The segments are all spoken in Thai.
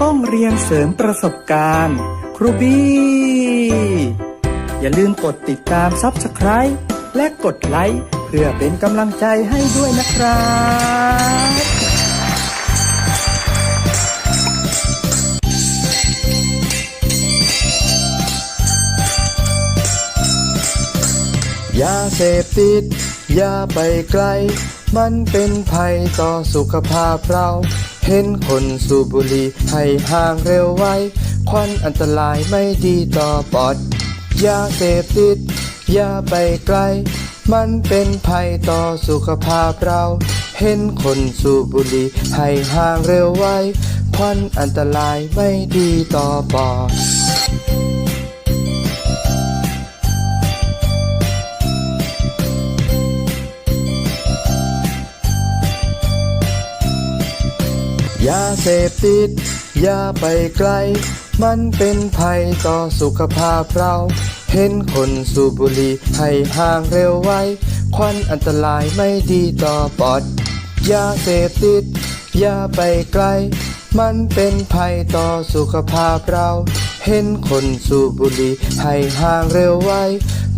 ห้องเรียนเสริมประสบการณ์ ครูบี้ อย่าลืมกดติดตามซับสไคร b ์และกดไลค์เพื่อเป็นกำลังใจให้ด้วยนะครับยาเสพติดอย่าไปไกล มันเป็นภัยต่อสุขภาพเรา เห็นคนสูบบุหรี่ให้ห่างเร็วไว้ ควันอันตรายไม่ดีต่อปอดยาเสพติดอย่าไปไกล มันเป็นภัยต่อสุขภาพเรา เห็นคนสูบบุหรี่ให้ห่างเร็วไว้ ควันอันตรายไม่ดีต่อปอด ยาเสพติดอย่าไปไกล มันเป็นภัยต่อสุขภาพเรา เห็นคนสูบบุหรี่ให้ห่างเร็วไว้ ควันอันตรายไม่ดีต่อปอดยาเสพติดอย่าไปไกล มันเป็นภัยต่อสุขภาพเรา เห็นคนสูบบุหรี่ให้ห่างเร็วไว้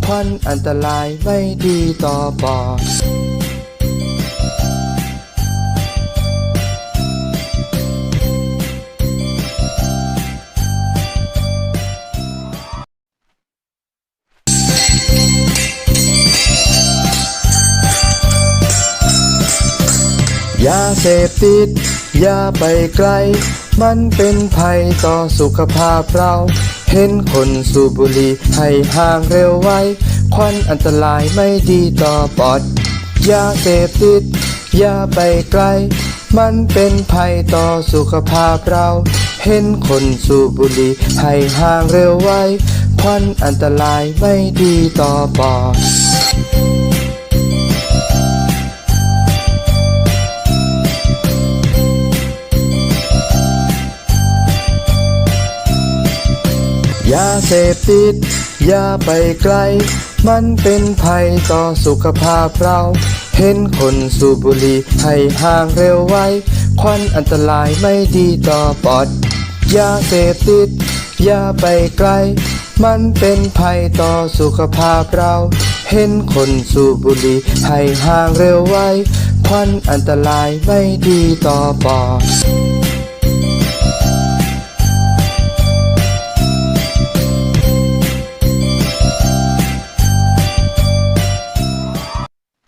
ควันอันตรายไม่ดีต่อปอด ยาเสพติดอย่าไปไกล มันเป็นภัยต่อสุขภาพเรา เห็นคนสูบบุหรี่ให้ห่างเร็วไว้ ควันอันตรายไม่ดีต่อปอด ยาเสพติดอย่าไปไกล มันเป็นภัยต่อสุขภาพเรา เห็นคนสูบบุหรี่ให้ห่างเร็วไว้ ควันอันตรายไม่ดีต่อปอด ยาเสพติดอย่าไปไกล มันเป็นภัยต่อสุขภาพเรา เห็นคนสูบบุหรี่ให้ห่างเร็วไว้ ควันอันตรายไม่ดีต่อปอดยาเสพติดอย่าไปไกล มันเป็นภัยต่อสุขภาพเรา เห็นคนสูบบุหรี่ให้ห่างเร็วไว้ ควันอันตรายไม่ดีต่อปอด